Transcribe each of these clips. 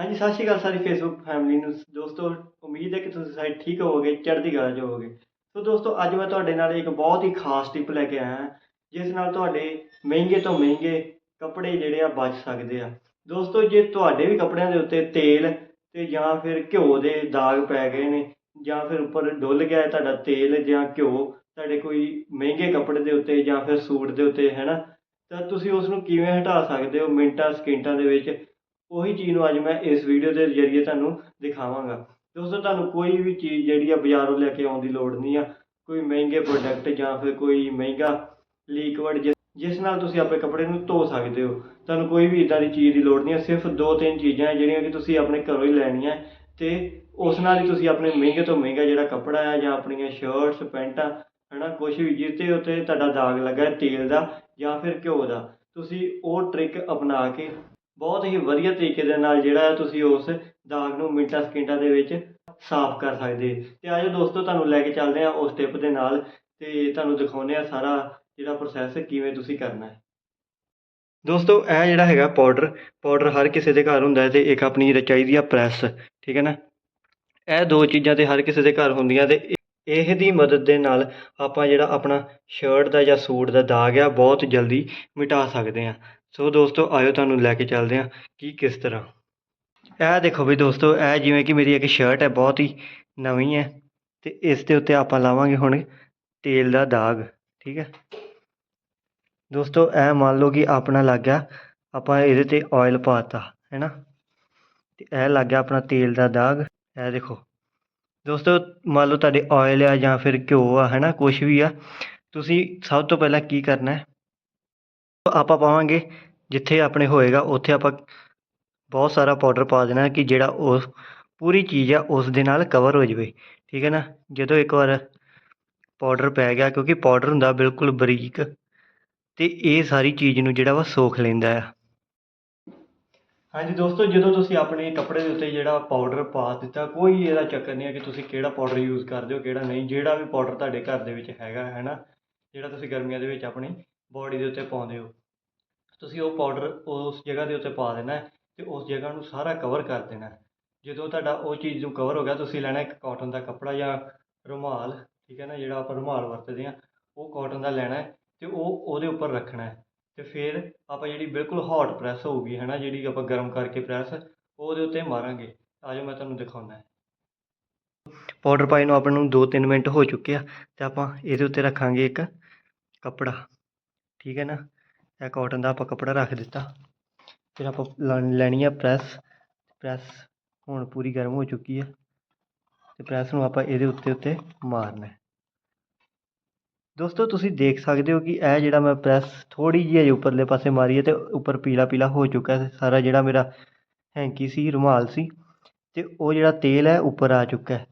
ਹਾਂਜੀ, ਸਤਿ ਸ਼੍ਰੀ ਅਕਾਲ ਸਾਰੀ Facebook family ਨੂੰ। ਦੋਸਤੋ, ਉਮੀਦ ਹੈ ਕਿ ਤੁਸੀਂ ਸਾਰੇ ਠੀਕ ਹੋਵੋਗੇ, ਚੜ੍ਹਦੀ ਕਲਾ 'ਚ ਹੋਵੋਗੇ। ਸੋ ਦੋਸਤੋ, ਅੱਜ ਮੈਂ ਤੁਹਾਡੇ ਨਾਲ ਇੱਕ ਬਹੁਤ ਹੀ ਖਾਸ ਟਿਪ ਲੈ ਕੇ ਆਇਆ। ਜਿਸ ਨਾਲ ਤੁਹਾਡੇ ਮਹਿੰਗੇ ਤੋਂ ਮਹਿੰਗੇ ਕੱਪੜੇ ਜਿਹੜੇ ਆ ਬਚ ਸਕਦੇ ਆ। ਦੋਸਤੋ, ਜੇ ਤੁਹਾਡੇ ਵੀ ਕੱਪੜਿਆਂ ਦੇ ਉੱਤੇ ਤੇਲ ਤੇ ਜਾਂ ਫਿਰ ਘਿਓ ਦੇ ਦਾਗ ਪੈ ਗਏ ਨੇ, ਜਾਂ ਫਿਰ ਉੱਪਰ ਡੁੱਲ ਗਿਆ ਹੈ ਤੁਹਾਡਾ ਤੇਲ ਜਾਂ ਘਿਓ, ਤੁਹਾਡੇ ਕੋਈ ਮਹਿੰਗੇ ਕੱਪੜੇ ਦੇ ਉੱਤੇ ਜਾਂ ਫਿਰ ਸੂਟ ਦੇ ਉੱਤੇ, ਹੈ ਨਾ? ਤਾਂ ਤੁਸੀਂ ਉਸ ਨੂੰ ਕਿਵੇਂ ਹਟਾ ਸਕਦੇ ਹੋ ਮਿੰਟਾਂ, ਸਕਿੰਟਾਂ ਦੇ ਵਿੱਚ? ਉਹੀ ਚੀਜ਼ ਨੂੰ ਅੱਜ ਮੈਂ ਇਸ ਵੀਡੀਓ ਦੇ ਜ਼ਰੀਏ ਤੁਹਾਨੂੰ ਦਿਖਾਵਾਂਗਾ। ਦੋਸਤੋ, ਤੁਹਾਨੂੰ ਕੋਈ ਵੀ ਚੀਜ਼ ਜਿਹੜੀ ਆ ਬਾਜ਼ਾਰੋਂ ਲੈ ਕੇ ਆਉਣ ਦੀ ਲੋੜ ਨਹੀਂ ਆ। ਕੋਈ ਮਹਿੰਗੇ ਪ੍ਰੋਡਕਟ ਜਾਂ ਫਿਰ ਕੋਈ ਮਹਿੰਗਾ ਲਿਕਵਿਡ ਜਿਸ ਜਿਸ ਨਾਲ ਤੁਸੀਂ ਆਪਣੇ ਕੱਪੜੇ ਨੂੰ ਧੋ ਸਕਦੇ ਹੋ। ਤੁਹਾਨੂੰ ਕੋਈ ਵੀ ਇਦਾਂ ਦੀ ਚੀਜ਼ ਦੀ ਲੋੜ ਨਹੀਂ ਹੈ ਸਿਰਫ ਦੋ ਤਿੰਨ ਚੀਜ਼ਾਂ ਜਿਹੜੀਆਂ ਕਿ ਤੁਸੀਂ ਆਪਣੇ ਘਰੋਂ ਹੀ ਲੈਣੀਆਂ। ਤੇ ਉਸ ਨਾਲ ਹੀ ਤੁਸੀਂ ਆਪਣੇ ਮਹਿੰਗੇ ਤੋਂ ਮਹਿੰਗਾ ਜਿਹੜਾ ਕੱਪੜਾ ਹੈ ਜਾਂ ਆਪਣੀਆਂ ਸ਼ਰਟਸ ਪੈਂਟਾਂ, ਹਨਾ ਕੁਝ ਵੀ, ਜਿਸ ਉੱਤੇ ਤੁਹਾਡਾ ਦਾਗ ਲੱਗਾ ਤੇਲ ਦਾ ਜਾਂ ਫਿਰ ਘਿਓ ਦਾ। ਤੁਸੀਂ ਉਹ ਟ੍ਰਿਕ ਅਪਣਾ ਕੇ ਬਹੁਤ ਹੀ ਵਧੀਆ ਤਰੀਕੇ ਦੇ ਨਾਲ ਜਿਹੜਾ ਤੁਸੀਂ ਉਸ ਦਾਗ ਨੂੰ ਮਿੰਟਾਂ ਸਕਿੰਟਾਂ ਦੇ ਵਿੱਚ ਸਾਫ਼ ਕਰ ਸਕਦੇ। ਤੇ ਆਜੋ ਦੋਸਤੋ, ਤੁਹਾਨੂੰ ਲੈ ਕੇ ਚੱਲਦੇ ਹਾਂ ਉਸ ਟਿਪ ਦੇ ਨਾਲ ਤੇ ਤੁਹਾਨੂੰ ਦਿਖਾਉਂਦੇ ਆ ਸਾਰਾ ਜਿਹੜਾ ਪ੍ਰੋਸੈਸ ਕਿਵੇਂ ਤੁਸੀਂ ਕਰਨਾ ਹੈ। ਦੋਸਤੋ, ਇਹ ਜਿਹੜਾ ਹੈਗਾ ਪਾਊਡਰ ਪਾਊਡਰ ਹਰ ਕਿਸੇ ਦੇ ਘਰ ਹੁੰਦਾ ਹੈ ਤੇ ਇੱਕ ਆਪਣੀ ਰਚਾਈ ਦੀ ਆ ਪ੍ਰੈਸ ਠੀਕ ਹੈ ਨਾ? ਇਹ ਦੋ ਚੀਜ਼ਾਂ ਤੇ ਹਰ ਕਿਸੇ ਦੇ ਘਰ ਹੁੰਦੀਆਂ ਤੇ ਇਹ ਦੀ ਮਦਦ ਦੇ ਨਾਲ ਆਪਾਂ ਜਿਹੜਾ ਆਪਣਾ ਸ਼ਰਟ ਦਾ ਜਾਂ ਸੂਟ ਦਾ ਦਾਗ ਆ, ਬਹੁਤ ਜਲਦੀ ਮਿਟਾ ਸਕਦੇ ਹਾਂ। ਸੋ ਦੋਸਤੋ, ਆਇਓ ਤੁਹਾਨੂੰ ਲੈ ਕੇ ਚੱਲਦੇ ਹਾਂ ਕਿ ਕਿਸ ਤਰ੍ਹਾਂ। ਇਹ ਦੇਖੋ ਵੀ ਦੋਸਤੋ, ਇਹ ਜਿਵੇਂ ਕਿ ਮੇਰੀ ਇੱਕ ਸ਼ਰਟ ਹੈ, ਬਹੁਤ ਹੀ ਨਵੀਂ ਹੈ ਤੇ ਇਸ ਦੇ ਉੱਤੇ ਆਪਾਂ ਲਾਵਾਂਗੇ ਹੁਣ ਤੇਲ ਦਾ ਦਾਗ, ਠੀਕ ਹੈ? ਦੋਸਤੋ, ਇਹ ਮੰਨ ਲਓ ਕਿ ਆਪਣਾ ਲੱਗ ਗਿਆ, ਆਪਾਂ ਇਹਦੇ ਤੇ ਆਇਲ ਪਾਤਾ ਹੈ ਨਾ? ਤੇ ਇਹ ਲੱਗ ਗਿਆ ਆਪਣਾ ਤੇਲ ਦਾ ਦਾਗ, ਇਹ ਦੇਖੋ। ਦੋਸਤੋ, ਮੰਨ ਲਓ ਤੁਹਾਡੇ ਆਇਲ ਆ ਜਾਂ ਫਿਰ ਘਿਓ ਆ, ਹੈ ਨਾ? ਕੁਝ ਵੀ ਆ, ਤੁਸੀਂ ਸਭ ਤੋਂ ਪਹਿਲਾਂ ਕੀ ਕਰਨਾ ਹੈ? ਆਪਾਂ ਪਾਵਾਂਗੇ, ਜਿੱਥੇ ਆਪਣੇ ਹੋਏਗਾ, ਉੱਥੇ ਆਪਾਂ ਬਹੁਤ ਸਾਰਾ ਪਾਊਡਰ ਪਾ ਦੇਣਾ ਕਿ ਜਿਹੜਾ ਉਹ ਪੂਰੀ ਚੀਜ਼ ਆ, ਉਸ ਦੇ ਨਾਲ ਕਵਰ ਹੋ ਜਾਵੇ। ਠੀਕ ਹੈ ਨਾ? ਜਦੋਂ ਇੱਕ ਵਾਰ ਪਾਊਡਰ ਪੈ ਗਿਆ, ਕਿਉਂਕਿ ਪਾਊਡਰ ਹੁੰਦਾ ਬਿਲਕੁਲ ਬਰੀਕ ਤੇ ਇਹ ਸਾਰੀ ਚੀਜ਼ ਨੂੰ ਜਿਹੜਾ ਵਾ ਸੋਖ ਲੈਂਦਾ ਆ। ਹਾਂਜੀ ਦੋਸਤੋ, ਜਦੋਂ ਤੁਸੀਂ ਆਪਣੇ ਕੱਪੜੇ ਦੇ ਉੱਤੇ ਜਿਹੜਾ ਪਾਊਡਰ ਪਾ ਦਿੱਤਾ, ਕੋਈ ਇਹਦਾ ਚੱਕਰ ਨਹੀਂ ਹੈ ਕਿ ਤੁਸੀਂ ਕਿਹੜਾ ਪਾਊਡਰ ਯੂਜ਼ ਕਰਦੇ ਹੋ, ਕਿਹੜਾ ਨਹੀਂ। ਜਿਹੜਾ ਵੀ ਪਾਊਡਰ ਤੁਹਾਡੇ ਘਰ ਦੇ ਵਿੱਚ ਹੈਗਾ, ਹੈ ਨਾ? ਜਿਹੜਾ ਤੁਸੀਂ ਗਰਮੀਆਂ ਦੇ ਵਿੱਚ ਆਪਣੀ ਬੋਡੀ ਦੇ ਉੱਤੇ ਪਾਉਂਦੇ ਹੋ। ਤੁਸੀਂ ਉਹ ਪਾਊਡਰ ਉਸ ਜਗ੍ਹਾ ਦੇ ਉੱਤੇ ਪਾ ਦੇਣਾ ਅਤੇ ਉਸ ਜਗ੍ਹਾ ਨੂੰ ਸਾਰਾ ਕਵਰ ਕਰ ਦੇਣਾ ਜਦੋਂ ਤੁਹਾਡਾ ਉਹ ਚੀਜ਼ ਨੂੰ ਕਵਰ ਹੋ ਗਿਆ, ਤੁਸੀਂ ਲੈਣਾ ਇੱਕ ਕੋਟਨ ਦਾ ਕੱਪੜਾ ਜਾਂ ਰੁਮਾਲ, ਠੀਕ ਹੈ ਨਾ, ਜਿਹੜਾ ਆਪਾਂ ਰੁਮਾਲ ਵਰਤਦੇ ਹਾਂ, ਉਹ ਕੋਟਨ ਦਾ ਲੈਣਾ ਅਤੇ ਉਹ ਉਹਦੇ ਉੱਪਰ ਰੱਖਣਾ ਅਤੇ ਫਿਰ ਆਪਾਂ ਜਿਹੜੀ ਬਿਲਕੁਲ ਹੌਟ ਪ੍ਰੈਸ ਹੋਊਗੀ, ਹੈ ਨਾ, ਜਿਹੜੀ ਆਪਾਂ ਗਰਮ ਕਰਕੇ ਪ੍ਰੈਸ ਉਹਦੇ ਉੱਤੇ ਮਾਰਾਂਗੇ। ਆਜੋ, ਮੈਂ ਤੁਹਾਨੂੰ ਦਿਖਾਉਣਾ ਪਾਊਡਰ ਪਾਈ ਨੂੰ ਆਪਾਂ ਨੂੰ 2-3 ਮਿੰਟ ਹੋ ਚੁੱਕੇ ਆ ਤੇ ਆਪਾਂ ਇਹਦੇ ਉੱਤੇ ਰੱਖਾਂਗੇ ਇੱਕ ਕੱਪੜਾ। ਠੀਕ ਹੈ ਨਾ? ਇਹ ਕਾਟਨ ਦਾ ਆਪਾਂ ਕੱਪੜਾ ਰੱਖ ਦਿੱਤਾ। ਫਿਰ ਆਪਾਂ ਲਾ- ਲੈਣੀ ਆ ਪ੍ਰੈਸ ਪ੍ਰੈਸ ਹੁਣ ਪੂਰੀ ਗਰਮ ਹੋ ਚੁੱਕੀ ਹੈ ਤੇ ਪ੍ਰੈਸ ਨੂੰ ਆਪਾਂ ਇਹਦੇ ਉੱਤੇ ਉੱਤੇ ਮਾਰਨਾ ਹੈ। ਦੋਸਤੋ, ਤੁਸੀਂ ਦੇਖ ਸਕਦੇ ਹੋ ਕਿ ਇਹ ਜਿਹੜਾ ਮੈਂ ਪ੍ਰੈਸ ਥੋੜੀ ਜਿਹੀ ਅਜੇ ਉੱਪਰਲੇ ਪਾਸੇ ਮਾਰੀ ਹੈ ਤੇ ਉੱਪਰ ਪੀਲਾ ਪੀਲਾ ਹੋ ਚੁੱਕਾ ਹੈ। ਸਾਰਾ ਜਿਹੜਾ ਮੇਰਾ ਹੈਂਕੀ ਸੀ, ਰੁਮਾਲ ਸੀ, ਤੇ ਉਹ ਜਿਹੜਾ ਤੇਲ ਹੈ, ਉੱਪਰ ਆ ਚੁੱਕਾ ਹੈ।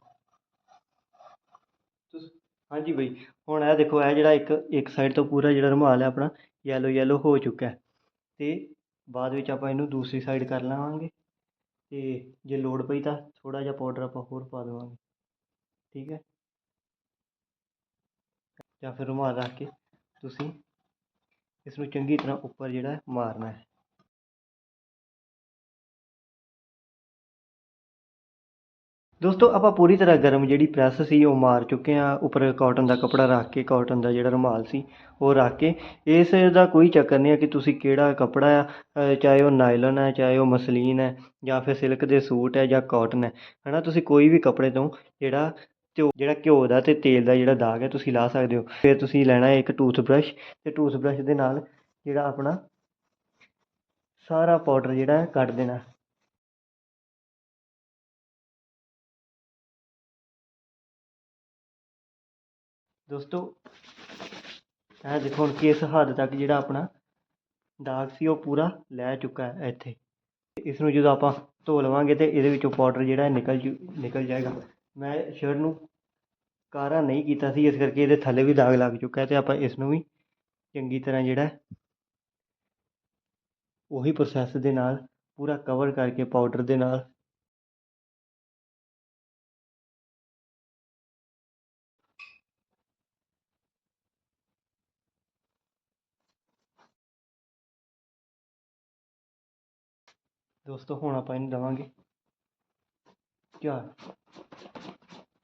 ਹਾਂਜੀ ਬਈ, ਹੁਣ ਇਹ ਦੇਖੋ, ਇਹ ਜਿਹੜਾ ਇੱਕ ਇੱਕ ਸਾਈਡ ਤੋਂ ਪੂਰਾ ਜਿਹੜਾ ਰੁਮਾਲ ਹੈ ਆਪਣਾ ਯੈਲੋ ਯੈਲੋ ਹੋ ਚੁੱਕਾ ਹੈ। ਤੇ ਬਾਅਦ ਵਿੱਚ ਆਪਾਂ ਇਹਨੂੰ ਦੂਸਰੀ ਸਾਈਡ ਕਰ ਲਵਾਂਗੇ। ਤੇ ਜੇ ਲੋੜ ਪਈ ਤਾਂ ਥੋੜਾ ਜਿਹਾ ਪਾਊਡਰ ਆਪਾਂ ਹੋਰ ਪਾ ਦੇਵਾਂਗੇ। ਠੀਕ ਹੈ? ਜਾਂ ਫਿਰ ਰੁਮਾਲ ਰੱਖ ਕੇ ਤੁਸੀਂ ਇਸ ਨੂੰ ਚੰਗੀ ਤਰ੍ਹਾਂ ਉੱਪਰ ਜਿਹੜਾ ਮਾਰਨਾ ਹੈ। ਦੋਸਤੋ, ਆਪਾਂ ਪੂਰੀ ਤਰ੍ਹਾਂ ਗਰਮ ਜਿਹੜੀ ਪ੍ਰੈਸ ਸੀ, ਉਹ ਮਾਰ ਚੁੱਕੇ ਆ ਉੱਪਰ ਕਾਟਨ ਦਾ ਕੱਪੜਾ ਰੱਖ ਕੇ ਕਾਟਨ ਦਾ ਜਿਹੜਾ ਰੁਮਾਲ ਸੀ, ਉਹ ਰੱਖ ਕੇ। ਇਸ ਦਾ ਕੋਈ ਚੱਕਰ ਨਹੀਂ ਹੈ ਕਿ ਤੁਸੀਂ ਕਿਹੜਾ ਕੱਪੜਾ ਆ ਚਾਹੇ ਉਹ ਨਾਇਲਨ ਹੈ, ਚਾਹੇ ਉਹ ਮਸਲੀਨ ਹੈ, ਜਾਂ ਫਿਰ ਸਿਲਕ ਦੇ ਸੂਟ ਹੈ, ਜਾਂ ਕਾਟਨ ਹੈ। ਹਨਾ, ਤੁਸੀਂ ਕੋਈ ਵੀ ਕੱਪੜੇ ਤੋਂ ਜਿਹੜਾ ਘਿਓ ਜਿਹੜਾ ਘਿਓ ਦਾ ਤੇ ਤੇਲ ਦਾ ਜਿਹੜਾ ਦਾਗ ਹੈ, ਤੁਸੀਂ ਲਾ ਸਕਦੇ ਹੋ। ਫਿਰ ਤੁਸੀਂ ਲੈਣਾ ਹੈ ਇੱਕ ਟੂਥ ਬ੍ਰਸ਼ ਤੇ ਟੂਥ ਬ੍ਰਸ਼ ਦੇ ਨਾਲ ਜਿਹੜਾ ਆਪਣਾ ਸਾਰਾ ਪਾਊਡਰ ਜਿਹੜਾ ਕੱਢ ਦੇਣਾ। ਦੋਸਤੋ, ਇਹ ਦੇਖੋ ਹੁਣ ਕਿਸ ਹੱਦ ਤੱਕ ਜਿਹੜਾ ਆਪਣਾ ਦਾਗ ਸੀ, ਉਹ ਪੂਰਾ ਲੈ ਚੁੱਕਾ ਹੈ ਇੱਥੇ। ਇਸ ਨੂੰ ਜਦੋਂ ਆਪਾਂ ਧੋ ਲਵਾਂਗੇ ਤੇ ਇਹਦੇ ਵਿੱਚੋਂ ਪਾਊਡਰ ਜਿਹੜਾ ਨਿਕਲ ਜੂ, ਨਿਕਲ ਜਾਏਗਾ। ਮੈਂ ਸ਼ਰਟ ਨੂੰ ਕਾਰਾ ਨਹੀਂ ਕੀਤਾ ਸੀ, ਇਸ ਕਰਕੇ ਇਹਦੇ ਥੱਲੇ ਵੀ ਦਾਗ ਲੱਗ ਚੁੱਕਾ ਹੈ ਤੇ ਆਪਾਂ ਇਸ ਨੂੰ ਵੀ ਚੰਗੀ ਤਰ੍ਹਾਂ ਜਿਹੜਾ ਉਹੀ ਪ੍ਰੋਸੈਸ ਦੇ ਨਾਲ ਪੂਰਾ ਕਵਰ ਕਰਕੇ ਪਾਊਡਰ ਦੇ ਨਾਲ ਦੋਸਤੋ, ਹੁਣ ਆਪਾਂ ਇਹਨੂੰ ਦੇਵਾਂਗੇ ਚਾਰ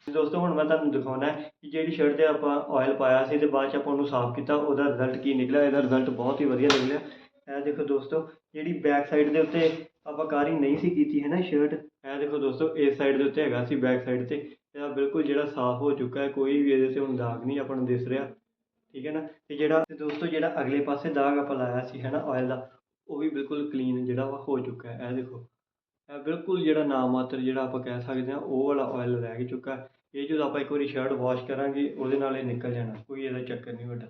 ਦੋਸਤੋ, ਹੁਣ ਮੈਂ ਤੁਹਾਨੂੰ ਦਿਖਾਉਣਾ ਹੈ ਕਿ ਜਿਹੜੀ ਸ਼ਰਟ ਤੇ ਆਪਾਂ ਆਇਲ ਪਾਇਆ ਸੀ ਤੇ ਬਾਅਦ ਚ ਆਪਾਂ ਉਹਨੂੰ ਸਾਫ਼ ਕੀਤਾ, ਉਹਦਾ ਰਿਜ਼ਲਟ ਕੀ ਨਿਕਲਿਆ? ਇਹਦਾ ਰਿਜ਼ਲਟ ਬਹੁਤ ਹੀ ਵਧੀਆ ਨਿਕਲਿਆ। ਇਹ ਦੇਖੋ ਦੋਸਤੋ, ਜਿਹੜੀ ਬੈਕ ਸਾਈਡ ਦੇ ਉੱਤੇ ਆਪਾਂ ਕਾਰੀ ਨਹੀਂ ਸੀ ਕੀਤੀ, ਹੈ ਨਾ ਸ਼ਰਟ ਇਹ ਦੇਖੋ ਦੋਸਤੋ, ਇਸ ਸਾਈਡ ਦੇ ਉੱਤੇ ਹੈਗਾ ਸੀ ਬੈਕ ਸਾਈਡ ਤੇ। ਇਹਦਾ ਬਿਲਕੁਲ ਜਿਹੜਾ ਸਾਫ਼ ਹੋ ਚੁੱਕਾ ਹੈ, ਕੋਈ ਵੀ ਇਹਦੇ ਤੇ ਹੁਣ ਦਾਗ ਨਹੀਂ ਆਪਾਂ ਨੂੰ ਦਿਸ ਰਿਹਾ। ਠੀਕ ਹੈ ਨਾ? ਤੇ ਜਿਹੜਾ ਦੋਸਤੋ, ਜਿਹੜਾ ਅਗਲੇ ਪਾਸੇ ਦਾਗ ਆਪਾਂ ਲਾਇਆ ਸੀ, ਹੈ ਨਾ ਆਇਲ ਦਾ ਉਹ ਵੀ ਬਿਲਕੁਲ ਕਲੀਨ ਜਿਹੜਾ ਵਾ ਹੋ ਚੁੱਕਾ ਇਹ ਦੇਖੋ। ਇਹ ਬਿਲਕੁਲ ਜਿਹੜਾ ਨਾ ਮਾਤਰ ਜਿਹੜਾ ਆਪਾਂ ਕਹਿ ਸਕਦੇ ਹਾਂ, ਉਹ ਵਾਲਾ ਆਇਲ ਰਹਿ ਚੁੱਕਾ ਇਹ ਜਦੋਂ ਆਪਾਂ ਇੱਕ ਵਾਰੀ ਸ਼ਰਟ ਵਾਸ਼ ਕਰਾਂਗੇ, ਉਹਦੇ ਨਾਲ ਇਹ ਨਿਕਲ ਜਾਣਾ, ਕੋਈ ਇਹਦਾ ਚੱਕਰ ਨਹੀਂ ਵੱਡਾ।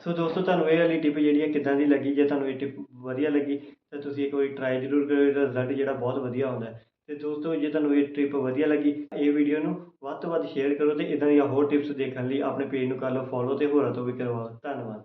ਸੋ ਦੋਸਤੋ, ਤੁਹਾਨੂੰ ਇਹ ਵਾਲੀ ਟਿਪ ਜਿਹੜੀ ਹੈ ਕਿੱਦਾਂ ਦੀ ਲੱਗੀ? ਜੇ ਤੁਹਾਨੂੰ ਇਹ ਟਿਪ ਵਧੀਆ ਲੱਗੀ, ਤਾਂ ਤੁਸੀਂ ਇੱਕ ਵਾਰੀ ਟਰਾਈ ਜ਼ਰੂਰ ਕਰੋ ਇਹਦਾ ਰਿਜ਼ਲਟ ਜਿਹੜਾ ਬਹੁਤ ਵਧੀਆ ਆਉਂਦਾ ਹੈ। ਤੇ ਦੋਸਤੋ, ਜੇ ਤੁਹਾਨੂੰ ਇਹ ਟ੍ਰਿਪ ਵਧੀਆ ਲੱਗੀ, ਇਹ ਵੀਡੀਓ ਨੂੰ ਵੱਧ ਤੋਂ ਵੱਧ ਸ਼ੇਅਰ ਕਰੋ ਤੇ ਇਦਾਂ ਦੀਆਂ ਹੋਰ ਟਿਪਸ ਦੇਖਣ ਲਈ ਆਪਣੇ ਪੇਜ ਨੂੰ ਕਰ ਲਓ ਫੋਲੋ ਤੇ ਹੋਰਾਂ ਤੋਂ ਵੀ ਕਰਵਾਓ ਧੰਨਵਾਦ।